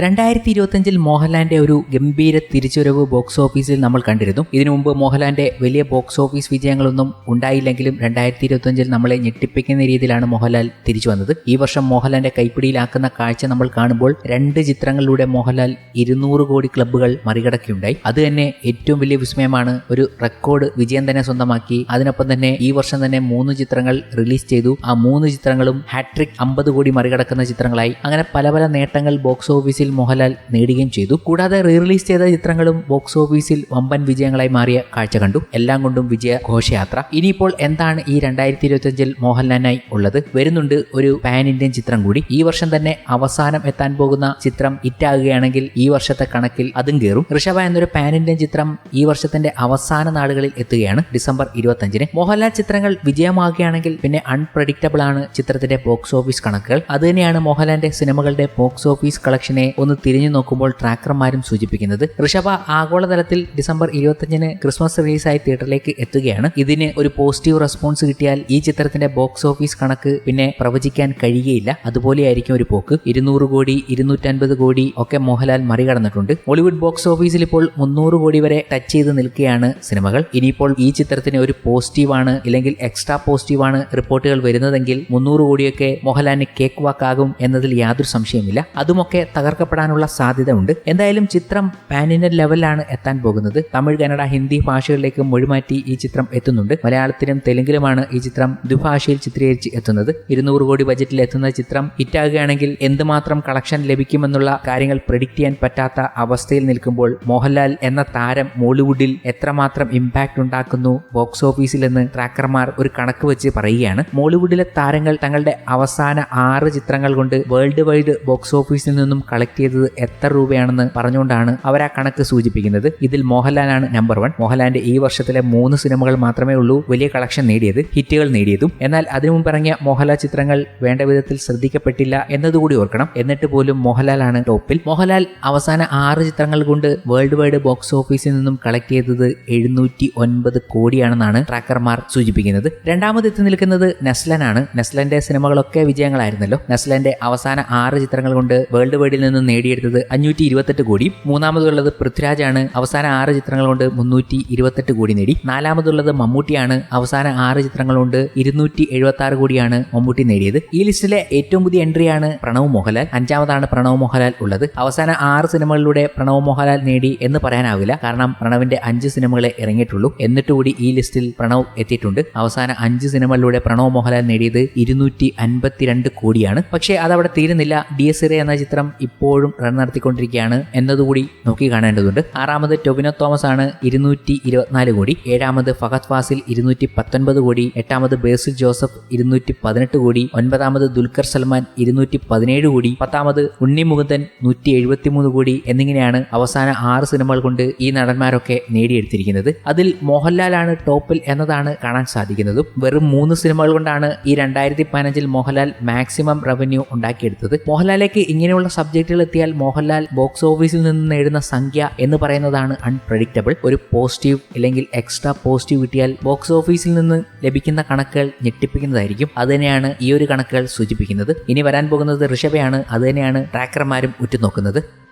രണ്ടായിരത്തി ഇരുപത്തിയഞ്ചിൽ മോഹൻലാലിന്റെ ഒരു ഗംഭീര തിരിച്ചുവരവ് ബോക്സ് ഓഫീസിൽ നമ്മൾ കണ്ടിരുന്നു. ഇതിനു മുമ്പ് മോഹൻലാലിന്റെ വലിയ ബോക്സ് ഓഫീസ് വിജയങ്ങളൊന്നും ഉണ്ടായില്ലെങ്കിലും രണ്ടായിരത്തി ഇരുപത്തിയഞ്ചിൽ നമ്മളെ ഞെട്ടിപ്പിക്കുന്ന രീതിയിലാണ് മോഹൻലാൽ തിരിച്ചു വന്നത്. ഈ വർഷം മോഹൻലാലിന്റെ കൈപ്പിടിയിലാക്കുന്ന കാഴ്ച നമ്മൾ കാണുമ്പോൾ രണ്ട് ചിത്രങ്ങളിലൂടെ മോഹൻലാൽ ഇരുന്നൂറ് കോടി ക്ലബ്ബുകൾ മറികടക്കുകയുണ്ടായി. അത് തന്നെ ഏറ്റവും വലിയ വിസ്മയമാണ്. ഒരു റെക്കോർഡ് വിജയം തന്നെ സ്വന്തമാക്കി. അതിനൊപ്പം തന്നെ ഈ വർഷം തന്നെ മൂന്ന് ചിത്രങ്ങൾ റിലീസ് ചെയ്തു. ആ മൂന്ന് ചിത്രങ്ങളും ഹാട്രിക് അമ്പത് കോടി മറികടക്കുന്ന ചിത്രങ്ങളായി. അങ്ങനെ പല പല നേട്ടങ്ങൾ ബോക്സ് ഓഫീസിൽ മോഹൻലാൽ നേടുകയും ചെയ്തു. കൂടാതെ റീ റിലീസ് ചെയ്ത ചിത്രങ്ങളും ബോക്സ് ഓഫീസിൽ വമ്പൻ വിജയങ്ങളായി മാറിയ കാഴ്ച കണ്ടു. എല്ലാം കൊണ്ടും വിജയ ഘോഷയാത്ര. ഇനിയിപ്പോൾ എന്താണ് ഈ രണ്ടായിരത്തി ഇരുപത്തിയഞ്ചിൽ മോഹൻലാലിനായി ഉള്ളത്? വരുന്നുണ്ട് ഒരു പാൻ ഇന്ത്യൻ ചിത്രം കൂടി. ഈ വർഷം തന്നെ അവസാനം എത്താൻ പോകുന്ന ചിത്രം ഹിറ്റാകുകയാണെങ്കിൽ ഈ വർഷത്തെ കണക്കിൽ അതും കയറും ഋഷഭ എന്നൊരു പാൻ ഇന്ത്യൻ ചിത്രം ഈ വർഷത്തിന്റെ അവസാന നാളുകളിൽ എത്തുകയാണ്. ഡിസംബർ ഇരുപത്തഞ്ചിന് മോഹൻലാൽ ചിത്രങ്ങൾ വിജയമാകുകയാണെങ്കിൽ പിന്നെ അൺപ്രഡിക്റ്റബിൾ ആണ് ചിത്രത്തിന്റെ ബോക്സ് ഓഫീസ് കണക്കുകൾ. അത് മോഹൻലാലിന്റെ സിനിമകളുടെ ബോക്സ് ഓഫീസ് കളക്ഷനെ ഒന്ന് തിരിഞ്ഞു നോക്കുമ്പോൾ ട്രാക്കർമാരും സൂചിപ്പിക്കുന്നത് ഋഷഭ ആഗോളതലത്തിൽ ഡിസംബർ ഇരുപത്തഞ്ചിന് ക്രിസ്മസ് റിലീസായി തിയേറ്ററിലേക്ക് എത്തുകയാണ്. ഇതിന് ഒരു പോസിറ്റീവ് റെസ്പോൺസ് കിട്ടിയാൽ ഈ ചിത്രത്തിന്റെ ബോക്സ് ഓഫീസ് കണക്ക് പിന്നെ പ്രവചിക്കാൻ കഴിയുകയില്ല. അതുപോലെയായിരിക്കും ഒരു പോക്ക്. ഇരുന്നൂറ് കോടി ഇരുന്നൂറ്റൻപത് കോടി ഒക്കെ മോഹൻലാൽ മറികടന്നിട്ടുണ്ട്. ഹോളിവുഡ് ബോക്സ് ഓഫീസിൽ ഇപ്പോൾ മുന്നൂറ് കോടി വരെ ടച്ച് ചെയ്ത് നിൽക്കുകയാണ് സിനിമകൾ. ഇനിയിപ്പോൾ ഈ ചിത്രത്തിന് ഒരു പോസിറ്റീവാണ് ഇല്ലെങ്കിൽ എക്സ്ട്രാ പോസിറ്റീവാണ് റിപ്പോർട്ടുകൾ വരുന്നതെങ്കിൽ മുന്നൂറ് കോടിയൊക്കെ മോഹൻലാലിന് കേക്ക് വാക്കാകും എന്നതിൽ യാതൊരു സംശയമില്ല അതുമൊക്കെ തകർക്കപ്പെടാനുള്ള സാധ്യത ഉണ്ട് എന്തായാലും ചിത്രം പാനിനൽ ലെവലിലാണ് എത്താൻ പോകുന്നത്. തമിഴ് കന്നഡ ഹിന്ദി ഭാഷകളിലേക്ക് മൊഴിമാറ്റി ഈ ചിത്രം എത്തുന്നുണ്ട്. മലയാളത്തിലും തെലുങ്കിലുമാണ് ഈ ചിത്രം ദ്വിഭാഷയിൽ ചിത്രീകരിച്ച് എത്തുന്നത്. ഇരുന്നൂറ് കോടി ബജറ്റിൽ എത്തുന്ന ചിത്രം ഹിറ്റാകുകയാണെങ്കിൽ എന്തുമാത്രം കളക്ഷൻ ലഭിക്കുമെന്നുള്ള കാര്യങ്ങൾ പ്രെഡിക്റ്റ് ചെയ്യാൻ പറ്റാത്ത അവസ്ഥയിൽ നിൽക്കുമ്പോൾ മോഹൻലാൽ എന്ന താരം മോളിവുഡിൽ എത്രമാത്രം ഇമ്പാക്ട് ഉണ്ടാക്കുന്നു ബോക്സ് ഓഫീസിൽ എന്ന് ട്രാക്കർമാർ ഒരു കണക്ക് വെച്ച് പറയുകയാണ്. മോളിവുഡിലെ താരങ്ങൾ തങ്ങളുടെ അവസാന ആറ് ചിത്രങ്ങൾ കൊണ്ട് വേൾഡ് വൈഡ് ബോക്സ് ഓഫീസിൽ നിന്നും കളക്ട് ചെയ്തത് എത്ര രൂപയാണെന്ന് പറഞ്ഞുകൊണ്ടാണ് അവർ ആ കണക്ക് സൂചിപ്പിക്കുന്നത്. ഇതിൽ മോഹൻലാലാണ് നമ്പർ വൺ മോഹൻലാലിന്റെ ഈ വർഷത്തിലെ മൂന്ന് സിനിമകൾ മാത്രമേ ഉള്ളൂ. വലിയ കളക്ഷൻ നേടിയത് ഹിറ്റുകൾ നേടിയതും. എന്നാൽ അതിനു മുമ്പ് ഇറങ്ങിയ മോഹൻലാൽ ചിത്രങ്ങൾ വേണ്ട വിധത്തിൽ ശ്രദ്ധിക്കപ്പെട്ടില്ല എന്നതുകൂടി ഓർക്കണം. എന്നിട്ട് പോലും മോഹൻലാലാണ് ടോപ്പിൽ. മോഹൻലാൽ അവസാന ആറ് ചിത്രങ്ങൾ കൊണ്ട് വേൾഡ് വൈഡ് ബോക്സ് ഓഫീസിൽ നിന്നും കളക്ട് ചെയ്തത് എഴുന്നൂറ്റി ഒൻപത് കോടിയാണെന്നാണ് ട്രാക്കർമാർ സൂചിപ്പിക്കുന്നത്. രണ്ടാമത് എത്തി നിൽക്കുന്നത് നെസ്ലനാണ്. നെസ്ലന്റെ സിനിമകളൊക്കെ വിജയങ്ങളായിരുന്നല്ലോ. നെസ്ലന്റെ അവസാന ആറ് ചിത്രങ്ങൾ കൊണ്ട് വേൾഡ് വൈഡിൽ നിന്ന് നേടിയെടുത്തത് അഞ്ഞൂറ്റി ഇരുപത്തെട്ട് കോടി. മൂന്നാമതുള്ളത് പൃഥ്വിരാജാണ്. അവസാന ആറ് ചിത്രങ്ങൾ കൊണ്ട് മുന്നൂറ്റി ഇരുപത്തെട്ട് കോടി നേടി. നാലാമതുള്ളത് മമ്മൂട്ടിയാണ്. അവസാന ആറ് ചിത്രങ്ങൾ കൊണ്ട് ഇരുന്നൂറ്റി എഴുപത്തി ആറ് കോടിയാണ് മമ്മൂട്ടി നേടിയത്. ഈ ലിസ്റ്റിലെ ഏറ്റവും പുതിയ എൻട്രിയാണ് പ്രണവ് മോഹൻലാൽ. അഞ്ചാമതാണ് പ്രണവ് മോഹൻലാൽ ഉള്ളത്. അവസാന ആറ് സിനിമകളിലൂടെ പ്രണവ് മോഹൻലാൽ നേടി എന്ന് പറയാനാവില്ല. കാരണം പ്രണവിന്റെ അഞ്ച് സിനിമകളെ ഇറങ്ങിയിട്ടുള്ളൂ. എന്നിട്ടുകൂടി ഈ ലിസ്റ്റിൽ പ്രണവ് എത്തിയിട്ടുണ്ട്. അവസാന അഞ്ച് സിനിമകളിലൂടെ പ്രണവ് മോഹൻലാൽ നേടിയത് ഇരുന്നൂറ്റി അൻപത്തിരണ്ട് കോടിയാണ്. പക്ഷേ അതവിടെ തീരുന്നില്ല. ഡി എസ് എന്ന ചിത്രം ഇപ്പോഴും റൺ നടത്തിക്കൊണ്ടിരിക്കുകയാണ് എന്നതുകൂടി നോക്കി കാണേണ്ടതുണ്ട്. ആറാമത് ടൊബിനോ തോമസ് ആണ് ഇരുന്നൂറ്റി ഇരുപത്തിനാല് കോടി. ഏഴാമത് ഫഹദ് ഫാസിൽ ഇരുന്നൂറ്റി പത്തൊൻപത് കോടി. എട്ടാമത് ബേസിൽ ജോസഫ് ഇരുന്നൂറ്റി പതിനെട്ട് കോടി. ഒൻപതാമത് ദുൽഖർ സൽമാൻ ഇരുന്നൂറ്റി പതിനേഴ് കോടി. പത്താമത് ഉണ്ണി മുകുന്ദൻ നൂറ്റി എഴുപത്തിമൂന്ന് കോടി എന്നിങ്ങനെയാണ് അവസാന ആറ് സിനിമകൾ കൊണ്ട് ഈ നടന്മാരൊക്കെ നേടിയെടുത്തിരിക്കുന്നത്. അതിൽ മോഹൻലാലാണ് ടോപ്പിൽ എന്നതാണ് കാണാൻ സാധിക്കുന്നത്. വെറും മൂന്ന് സിനിമകൾ കൊണ്ടാണ് ഈ രണ്ടായിരത്തി പതിനഞ്ചിൽ മോഹൻലാൽ മാക്സിമം റവന്യൂ ഉണ്ടാക്കിയെടുത്തത്. മോഹൻലാലേക്ക് ഇങ്ങനെയുള്ള സബ്ജക്റ്റുകൾ എത്തിയാൽ മോഹൻലാൽ ബോക്സ് ഓഫീസിൽ നിന്ന് നേടുന്ന സംഖ്യ എന്ന് പറയുന്നതാണ് അൺപ്രഡിക്റ്റബിൾ ഒരു പോസിറ്റീവ് അല്ലെങ്കിൽ എക്സ്ട്രാ പോസിറ്റീവ് കിട്ടിയാൽ ബോക്സ് ഓഫീസിൽ നിന്ന് ലഭിക്കുന്ന കണക്കുകൾ ഞെട്ടിപ്പിക്കുന്നതായിരിക്കും. അത് തന്നെയാണ് ഈ ഒരു കണക്കുകൾ സൂചിപ്പിക്കുന്നത്. ഇനി വരാൻ പോകുന്നത് ഋഷഭയാണ്. അത് തന്നെയാണ് ട്രാക്കർമാരും ഉറ്റുനോക്കുന്നത്.